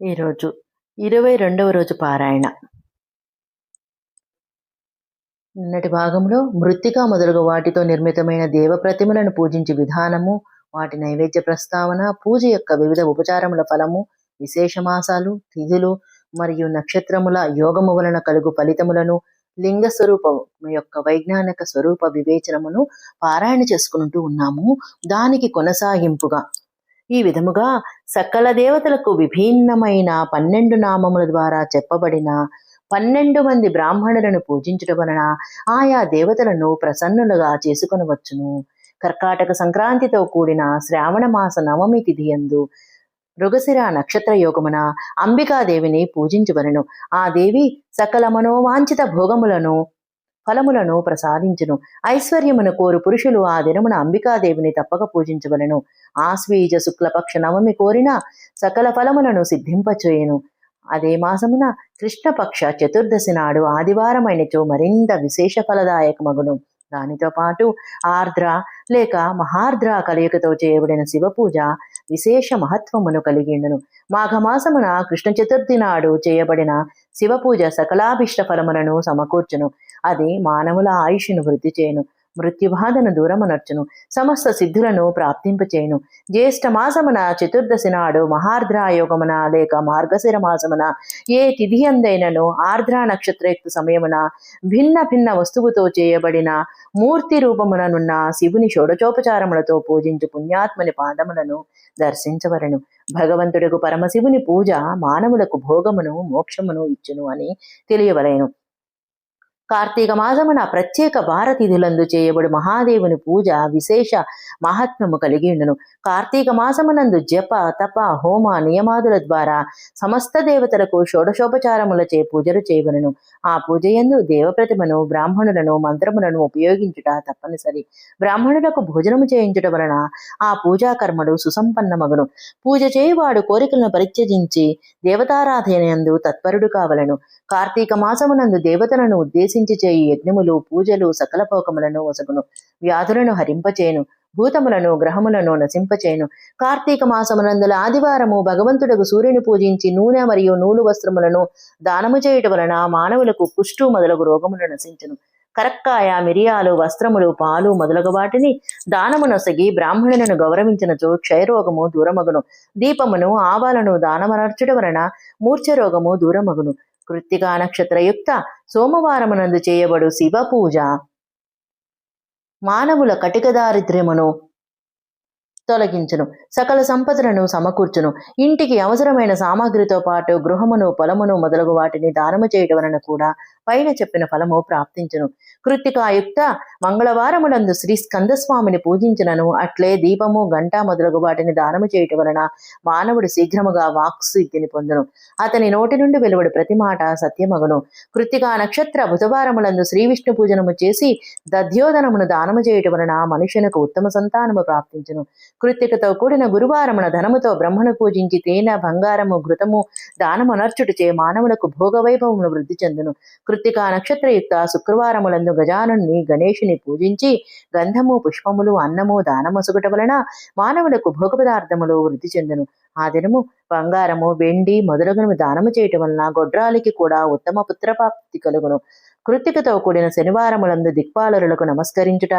ఈరోజు ఇరవై రెండవ రోజు పారాయణ. నిన్నటి భాగంలో మృత్తిక మొదలగు వాటితో నిర్మితమైన దేవ ప్రతిమలను పూజించే విధానము వాటి నైవేద్య ప్రస్తావన పూజ యొక్క వివిధ ఉపచారముల ఫలము విశేషమాసాలు తిథులు మరియు నక్షత్రముల యోగము వలన కలుగు ఫలితములను లింగ స్వరూపం యొక్క వైజ్ఞానిక స్వరూప వివేచనమును పారాయణ చేసుకుంటూ ఉన్నాము. దానికి కొనసాగింపుగా. ఈ విధముగా సకల దేవతలకు విభిన్నమైన పన్నెండు నామముల ద్వారా చెప్పబడిన పన్నెండు మంది బ్రాహ్మణులను పూజించడం వలన ఆయా దేవతలను ప్రసన్నులుగా చేసుకొనవచ్చును. కర్కాటక సంక్రాంతితో కూడిన శ్రావణ మాస నవమి తిథి యందు మృగశిర నక్షత్ర యోగమున అంబికాదేవిని పూజించవలను. ఆ దేవి సకల మనోవాంఛిత భోగములను ఫలములను ప్రసాదించును. ఐశ్వర్యమును కోరు పురుషులు ఆ దినమున అంబికాదేవిని తప్పక పూజించవలను. ఆశ్వీజ శుక్లపక్ష నవమి కోరిన సకల ఫలములను సిద్ధింపచేయును. అదే మాసమున కృష్ణపక్ష చతుర్దశి నాడు ఆదివారమైనచో మరింత విశేష ఫలదాయకమగును. దానితో పాటు ఆర్ద్ర లేక మహార్ద్ర కలయికతో చేయబడిన శివ పూజ విశేష మహత్వమును కలిగిండును. మాఘమాసమున కృష్ణ చతుర్థి నాడు చేయబడిన శివ పూజ సకలాభిష్ట ఫలములను సమకూర్చును. అది మానవుల ఆయుష్ను వృద్ధి చేయను. మృత్యుబాధను దూరమనర్చును. సమస్త సిద్ధులను ప్రాప్తింపచేయును. జ్యేష్ఠ మాసమున చతుర్దశి నాడు మహార్ద్రాయోగమున లేక మార్గశిర మాసమున ఏ తిథి అందైనను ఆర్ద్రా నక్షత్రయుక్త సమయమున భిన్న భిన్న వస్తువుతో చేయబడిన మూర్తి రూపముననున్న శివుని షోడచోపచారములతో పూజించు పుణ్యాత్మని పాదములను దర్శించవలను భగవంతుడకు పరమశివుని పూజ మానవులకు భోగమును మోక్షమును ఇచ్చును అని తెలియవలేను. కార్తీక మాసమున ప్రత్యేక భారతిథులందు చేయబడి మహాదేవుని పూజ విశేష మహాత్మ్యము కలిగి ఉండును కార్తీక మాసమునందు జప తప హోమ నియమాదుల ద్వారా సమస్త దేవతలకు షోడశోపచారములచే పూజలు చేయబడును. ఆ పూజయందు దేవప్రతిమను బ్రాహ్మణులను మంత్రములను ఉపయోగించుట తప్పనిసరి. బ్రాహ్మణులకు భోజనము చేయించుట వలన ఆ పూజా కర్మలు సుసంపన్నమగును. పూజ చేయువాడు కోరికలను పరిత్యజించి దేవతారాధనయందు తత్పరుడు కావలను. కార్తీక మాసమునందు దేవతలను ఉద్దేశించి చేయు. యజ్ఞములు పూజలు సకల పోకములను వసగును వ్యాధులను హరింపచేయును. భూతములను గ్రహములను నశింపచేయును. కార్తీక మాసమునందుల ఆదివారము భగవంతుడకు సూర్యుని పూజించి నూనె మరియు నూలు వస్త్రములను దానము చేయుట వలన మానవులకు కుష్టు మొదలగు రోగములు నశించును. కరక్కాయ మిరియాలు వస్త్రములు పాలు మొదలగు వాటిని దానము నొసగి బ్రాహ్మణులను గౌరవించినచో క్షయరోగము దూరమగును. దీపమును ఆవాలను దానమనర్చుట వలన మూర్ఛ రోగము దూరమగును. కృత్తికా నక్షత్రయుక్త సోమవారమునందు చేయబడు శివ పూజ మానవుల కటిక దారిద్ర్యమును తొలగించును సకల సంపదలను సమకూర్చును. ఇంటికి అవసరమైన సామాగ్రితో పాటు గృహమును పొలమును మొదలగు వాటిని దానము చేయటం వలన కూడా పైన చెప్పిన ఫలము ప్రాప్తించును. కృత్తికాయుక్త మంగళవారములందు శ్రీ స్కందస్వామిని పూజించినను. అట్లే దీపము గంట మొదలగు వాటిని దానము చేయటం వలన మానవుడు శీఘ్రముగా వాక్సిద్ధిని పొందును. అతని నోటి నుండి వెలువడి ప్రతి మాట సత్యమగును. కృత్తికా నక్షత్ర బుధవారములందు శ్రీ విష్ణు పూజనము చేసి దధ్యోదనమును దానము చేయటం వలన మనుషునకు ఉత్తమ సంతానము ప్రాప్తించును. కృత్తికతో కూడిన గురువారమున ధనముతో బ్రహ్మను పూజించి తేనె బంగారము ఘృతము దానమనర్చుటచే మానవులకు భోగవైభవమును వృద్ధి చెందును. కృత్తికా నక్షత్రయుక్త శుక్రవారములందు గజానుని గణేషుని పూజించి గంధము పుష్పములు అన్నము దానమసుగుట వలన మానవులకు భోగ పదార్థములు వృద్ధి చెందును. ఆ దినము బంగారము వెండి మొదలగునవి దానము చేయటం వలన గొడ్రాలికి కూడా ఉత్తమ పుత్రప్రాప్తి కలుగును. కృత్తికతో కూడిన శనివారములందు దిక్పాలరులకు నమస్కరించుట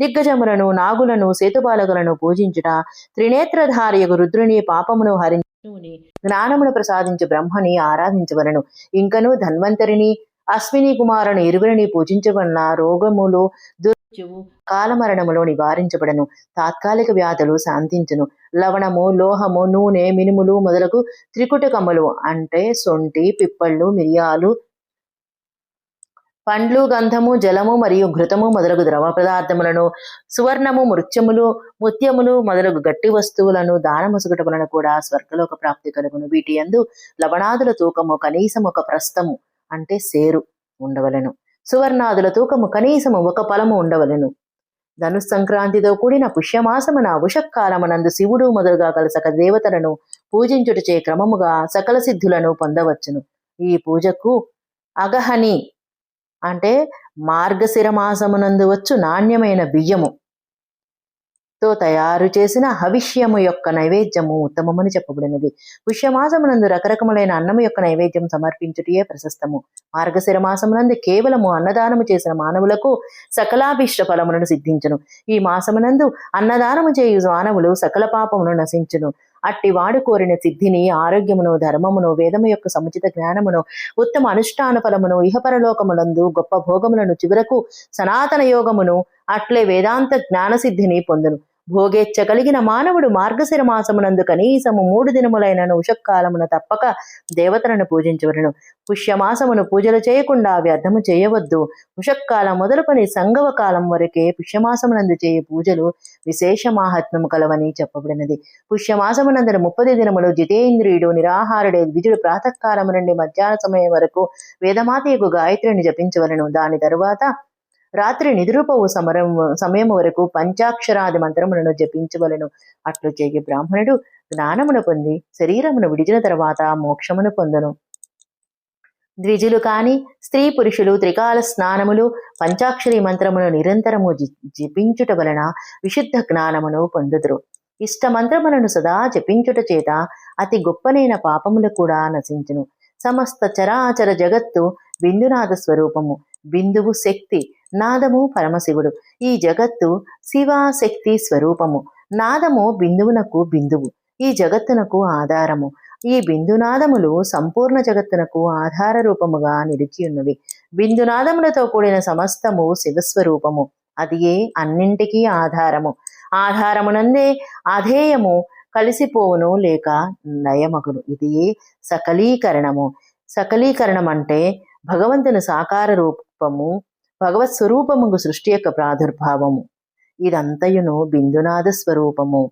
దిగ్గజములను నాగులను సేతుపాలకులను పూజించుట త్రినేత్రధారియకు రుద్రుని పాపమును హరించుని జ్ఞానమును ప్రసాదించు బ్రహ్మని ఆరాధించవలను. ఇంకను ధన్వంతరిని అశ్విని కుమారుని ఇరువురిని పూజించబడిన రోగములు దుర్చువు కాలమరణములు నివారించబడను. తాత్కాలిక వ్యాధులు శాంతించును. లవణము లోహము నూనె మినుములు మొదలగు త్రికుటకములు అంటే సొంటి పిప్పళ్ళు మిరియాలు పండ్లు గంధము జలము మరియు ఘృతము మొదలగు ద్రవ పదార్థములను సువర్ణము మృత్యములు ముత్యములు మొదలగు గట్టి వస్తువులను దానముసుగుట వలన కూడా స్వర్గలోక ప్రాప్తి కలుగును. వీటి యందు లవణాదుల తూకము కనీసం ఒక ప్రస్తము అంటే సేరు ఉండవలెను. సువర్ణాదుల తూకము కనీసము ఒక ఫలము ఉండవలెను. ధను సంక్రాంతితో కూడిన పుష్యమాసమున ఉషక్కాలమునందు శివుడు మొదలుగా గల సకల దేవతలను పూజించుటచే క్రమముగా సకల సిద్ధులను పొందవచ్చును. ఈ పూజకు అగహని అంటే మార్గశిర మాసమునందు వచ్చు నాణ్యమైన బియ్యము. తో తయారు చేసిన హవిష్యము యొక్క నైవేద్యము ఉత్తమమని చెప్పబడినది. పుష్యమాసమునందు రకరకములైన అన్నము యొక్క నైవేద్యం సమర్పించుటయే ప్రశస్తము. మార్గశిర మాసమునందు కేవలము అన్నదానము చేసిన మానవులకు సకలాభిష్ట ఫలములను సిద్ధించును. ఈ మాసమునందు అన్నదానము చేయు మానవులు సకల పాపమును నశించును. అట్టి వాడు కోరిన సిద్ధిని ఆరోగ్యమును ధర్మమును వేదము యొక్క సముచిత జ్ఞానమును ఉత్తమ అనుష్ఠాన ఫలమును ఇహపరలోకములందు గొప్ప భోగములను చివరకు సనాతన యోగమును అట్లే వేదాంత జ్ఞాన సిద్ధిని పొందును. భోగేచ్ఛ కలిగిన మానవుడు మార్గశిర మాసమునందు కనీసము మూడు దినములైన ఉషక్కాలమున తప్పక దేవతలను పూజించవలను. పుష్యమాసమును పూజలు చేయకుండా వ్యర్థము చేయవద్దు. ఉషక్కాలం మొదలుకొని సంగవ కాలం వరకే పుష్యమాసమునందు చేయ పూజలు విశేష మాహాత్మ్యము కలవని చెప్పబడినది. పుష్యమాసమునందర ముప్పది దినములు జితేంద్రియుడు నిరాహారుడే ద్విజుడు ప్రాతకాలము నుండి మధ్యాహ్న సమయం వరకు వేదమాతయకు గాయత్రిని జపించవలను. దాని తరువాత రాత్రి నిద్రపోవు సమరం సమయం వరకు పంచాక్షరాది మంత్రములను జపించవలను. అట్లు చేయి బ్రాహ్మణుడు జ్ఞానమును పొంది శరీరమును విడిచిన తర్వాత మోక్షమును పొందను. ద్విజులు కాని స్త్రీ పురుషులు త్రికాల స్నానములు పంచాక్షరి మంత్రమును నిరంతరము జి- జపించుట వలన విశుద్ధ జ్ఞానమును పొందుదురు. ఇష్ట మంత్రములను సదా జపించుట చేత అతి గొప్పనైన పాపములు కూడా నశించును. సమస్త చరాచర జగత్తు బిందునాథ స్వరూపము. బిందువు శక్తి నాదము పరమశివుడు. ఈ జగత్తు శివ శక్తి స్వరూపము. నాదము బిందువునకు బిందువు. ఈ జగత్తునకు ఆధారము. ఈ బిందునాదములు సంపూర్ణ జగత్తునకు ఆధార రూపముగా నిలిచి ఉన్నవి బిందునాదములతో కూడిన సమస్తము శివస్వరూపము. అది ఏ అన్నింటికీ ఆధారము. ఆధారమునందే అధేయము కలిసిపోవును లేక నయమగును. ఇది ఏ సకలీకరణము. సకలీకరణం అంటే భగవంతుని సాకార రూపము భగవత్ స్వరూపముకు సృష్టి యొక్క ప్రాదుర్భావము. ఇదంతయును బిందునాథ స్వరూపము.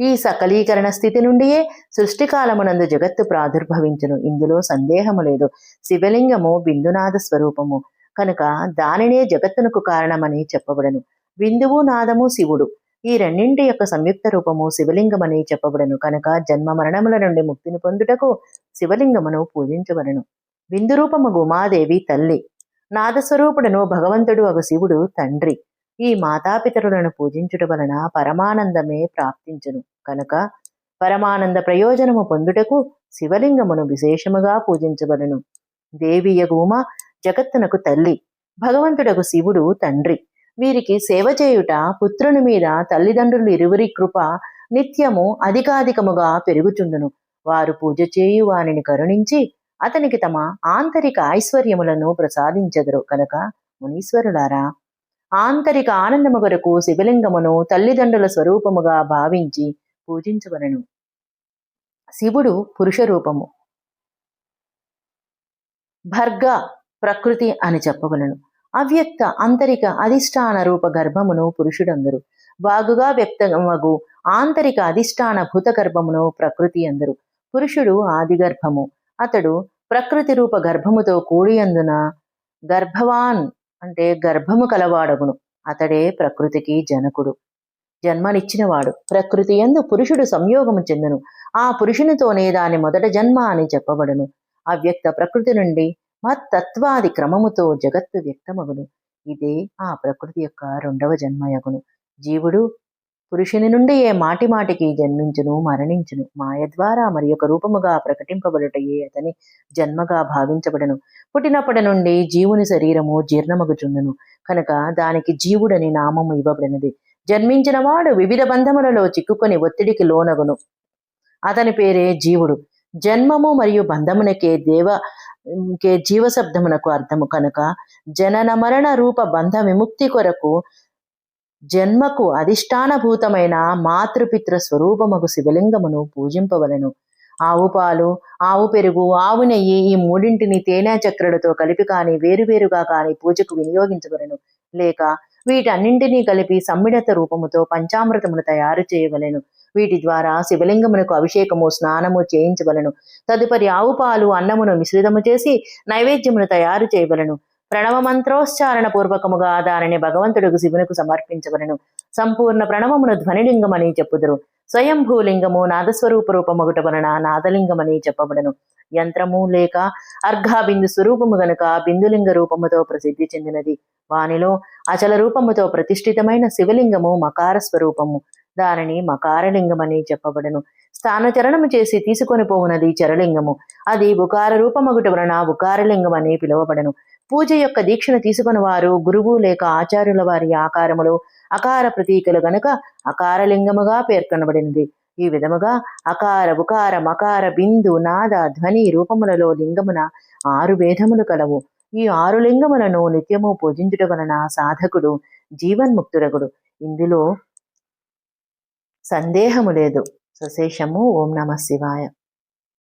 ఈ సకలీకరణ స్థితి నుండియే సృష్టికాలమునందు జగత్తు ప్రాదుర్భవించును. ఇందులో సందేహము లేదు. శివలింగము బిందునాథ స్వరూపము. కనుక దానినే జగత్తునకు కారణమని చెప్పబడను. బిందువు నాదము శివుడు. ఈ రెండింటి యొక్క సంయుక్త రూపము శివలింగమని చెప్పబడను. కనుక జన్మ మరణముల నుండి ముక్తిని పొందుటకు శివలింగమును పూజించవలను బిందు రూపము గుమాదేవి తల్లి. నాదస్వరూపుడను భగవంతుడు ఒక శివుడు తండ్రి. ఈ మాతాపితరులను పూజించుట వలన పరమానందమే ప్రాప్తించును. కనుక పరమానంద ప్రయోజనము పొందుటకు శివలింగమును విశేషముగా పూజించవలను. దేవియగూమ జగత్తునకు తల్లి. భగవంతుడకు శివుడు తండ్రి. వీరికి సేవ చేయుట పుత్రుని మీద తల్లిదండ్రులు ఇరువురి కృప నిత్యము అధికాధికముగా పెరుగుచుండును. వారు పూజ చేయు వానిని కరుణించి అతనికి తమ ఆంతరిక ఐశ్వర్యములను ప్రసాదించెదరు కనుక మునీశ్వరులారా ఆంతరిక ఆనందము కొరకు శివలింగమును తల్లిదండ్రుల స్వరూపముగా భావించి పూజించవలను శివుడు పురుష రూపము. భర్గ ప్రకృతి అని చెప్పవలను. అవ్యక్త అంతరిక అధిష్టాన రూప గర్భమును పురుషుడందరు. బాగుగా వ్యక్తమగు ఆంతరిక అధిష్టాన భూత గర్భమును ప్రకృతి అందరు. పురుషుడు ఆది గర్భము అతడు ప్రకృతి రూప గర్భముతో కూడియందున గర్భవాన్ అంటే గర్భము కలవాడగును. అతడే ప్రకృతికి జనకుడు. జన్మనిచ్చినవాడు. ప్రకృతి ఎందు పురుషుడు సంయోగము చెందును. ఆ పురుషునితోనే దాని మొదట జన్మ అని చెప్పబడును. అవ్యక్త ప్రకృతి నుండి మత్తత్వాది క్రమముతో జగత్తు వ్యక్తమగును. ఇదే ఆ ప్రకృతి యొక్క రెండవ జన్మయగును. జీవుడు పురుషుని నుండి ఏ మాటి మాటికి జన్మించును మరణించును. మాయ ద్వారా మరి ఒక రూపముగా ప్రకటింపబడుటయే అతని జన్మగా భావించబడను. పుట్టినప్పటి నుండి జీవుని శరీరము జీర్ణమగుచుండును. కనుక దానికి జీవుడని నామము ఇవ్వబడినది. జన్మించినవాడు వివిధ బంధములలో చిక్కుకొని ఒత్తిడికి లోనగును. అతని పేరే జీవుడు. జన్మము మరియు బంధమునకే దేవ కే జీవశబ్దమునకు అర్థము. కనుక జనన మరణ రూప బంధ విముక్తి కొరకు జన్మకు అధిష్టానభూతమైన మాతృపితృ స్వరూపముకు శివలింగమును పూజింపవలను. ఆవు పాలు ఆవు పెరుగు ఆవు నెయ్యి ఈ మూడింటిని తేనె చక్రలతో కలిపి కాని వేరువేరుగా కాని పూజకు వినియోగించవలను. లేక వీటన్నింటినీ కలిపి సమ్మిళత రూపముతో పంచామృతమును తయారు చేయవలెను. వీటి ద్వారా శివలింగమునకు అభిషేకము స్నానము చేయించవలను. తదుపరి ఆవు పాలు అన్నమును మిశ్రితము చేసి నైవేద్యమును తయారు చేయవలను. ప్రణవ మంత్రోచ్చారణ పూర్వకముగా దానిని భగవంతుడికి శివునకు సమర్పించవలను. సంపూర్ణ ప్రణవమును ధ్వనిలింగమని చెప్పుదురు. స్వయంభూలింగము నాదస్వరూప రూపమగుట వలన నాదలింగమని చెప్పబడను. యంత్రము లేక అర్ఘాబిందు స్వరూపము గనుక బిందులింగ రూపముతో ప్రసిద్ధి చెందినది. వానిలో అచల రూపముతో ప్రతిష్ఠితమైన శివలింగము మకార స్వరూపము. దానిని మకారలింగమని చెప్పబడను. స్థానచరణము చేసి తీసుకొని పోవునది చరలింగము. అది ఉకార రూపమగుట వలన బుకారలింగం అని పిలువబడను. పూజ యొక్క దీక్షను తీసుకుని వారు గురువు లేక ఆచార్యుల వారి ఆకారములు అకార ప్రతీకలు గనుక అకారలింగముగా పేర్కొనబడినది. ఈ విధముగా అకార ఉకార మకార బిందు నాద ధ్వని రూపములలో లింగమున ఆరు భేదములు కలవు. ఈ ఆరు లింగములను నిత్యము పూజించుట వలన సాధకుడు జీవన్ముక్తుడగుడు. ఇందులో సందేహము లేదు. సశేషము. ఓం నమ శివాయ.